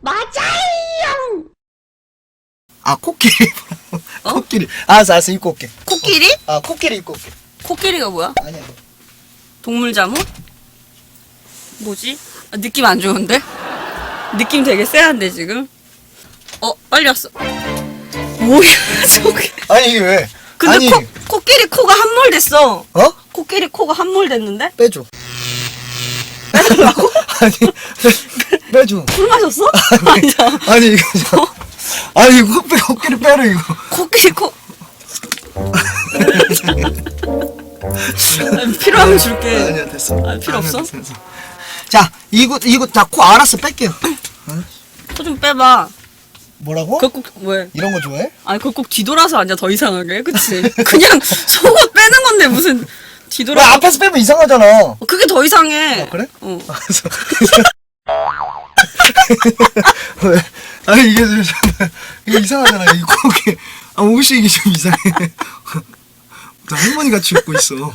맞아요. 아 코끼리 어? 코끼리 알았어 알았어 입고 올게 코끼리? 아 코끼리 입고 올게 코끼리가 뭐야? 아니야 이거. 동물 잠옷? 뭐지? 아, 느낌 안 좋은데? 느낌 되게 쎄한데 지금? 어 빨리 왔어. 뭐야 저게? 아니 이게 왜 근데 아니 코, 코끼리 코가 함몰 됐어. 어? 코끼리 코가 함몰 됐는데? 빼줘? 아니 빼- 빼줘 술 마셨어? 아니 저 아니 이거 저 아니 이거 코끼리 코끼리 빼라 이거 코끼리 코. 아, 필요하면 줄게. 아니야 됐어 아, 필요 없어? 아니야, 됐어, 됐어. 자 이거 이거 자코 알았어 뺄게요 코 좀 빼봐. 뭐라고? 그거 꼭 왜? 이런 거 좋아해? 아니 그거 꼭 뒤돌아서 앉아 더 이상하게 그치? 그냥 속옷 빼는 건데 무슨 왜 뒤돌아 앞에서 빼면 이상하잖아 어, 그게 더 이상해 아, 그래? 어. 알았어 왜? 아니 이게 좀 이게 이상하잖아. 이 코끼 아 옷이 이게 좀 이상해. 나 할머니 같이 입고 있어.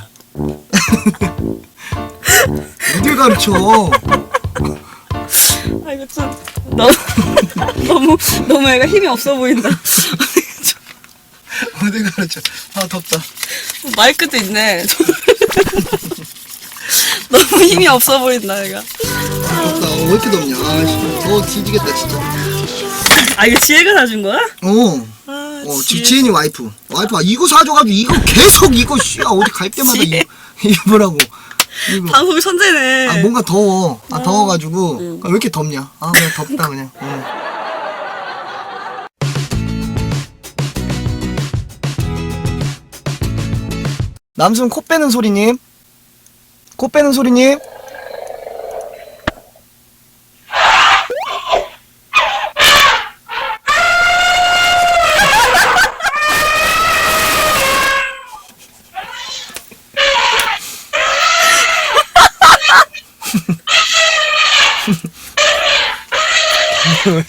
어딜 가르쳐? 아 이거 좀 너무 너무 너무 애가 힘이 없어 보인다. 어딜 가르쳐? 아 덥다. 마이크도 있네. 너무 힘이 없어 보인다 애가 덥다 어, 왜 이렇게 덥냐 아 더워 뒤지겠다 진짜 아 이거 지혜가 사준 거야? 어 아 어, 지, 지은이 와이프. 와이프가 이거 사줘가지고 이거 계속 이거 씨 아, 어디 갈 때마다 이, 지혜. 입으라고. 이거. 방송 천재네 아 뭔가 더워. 아 더워가지고 응. 아, 왜 이렇게 덥냐? 아 그냥 덥다 그냥. 응. 남순 코 빼는 소리님. 코 빼는 소리님. 이거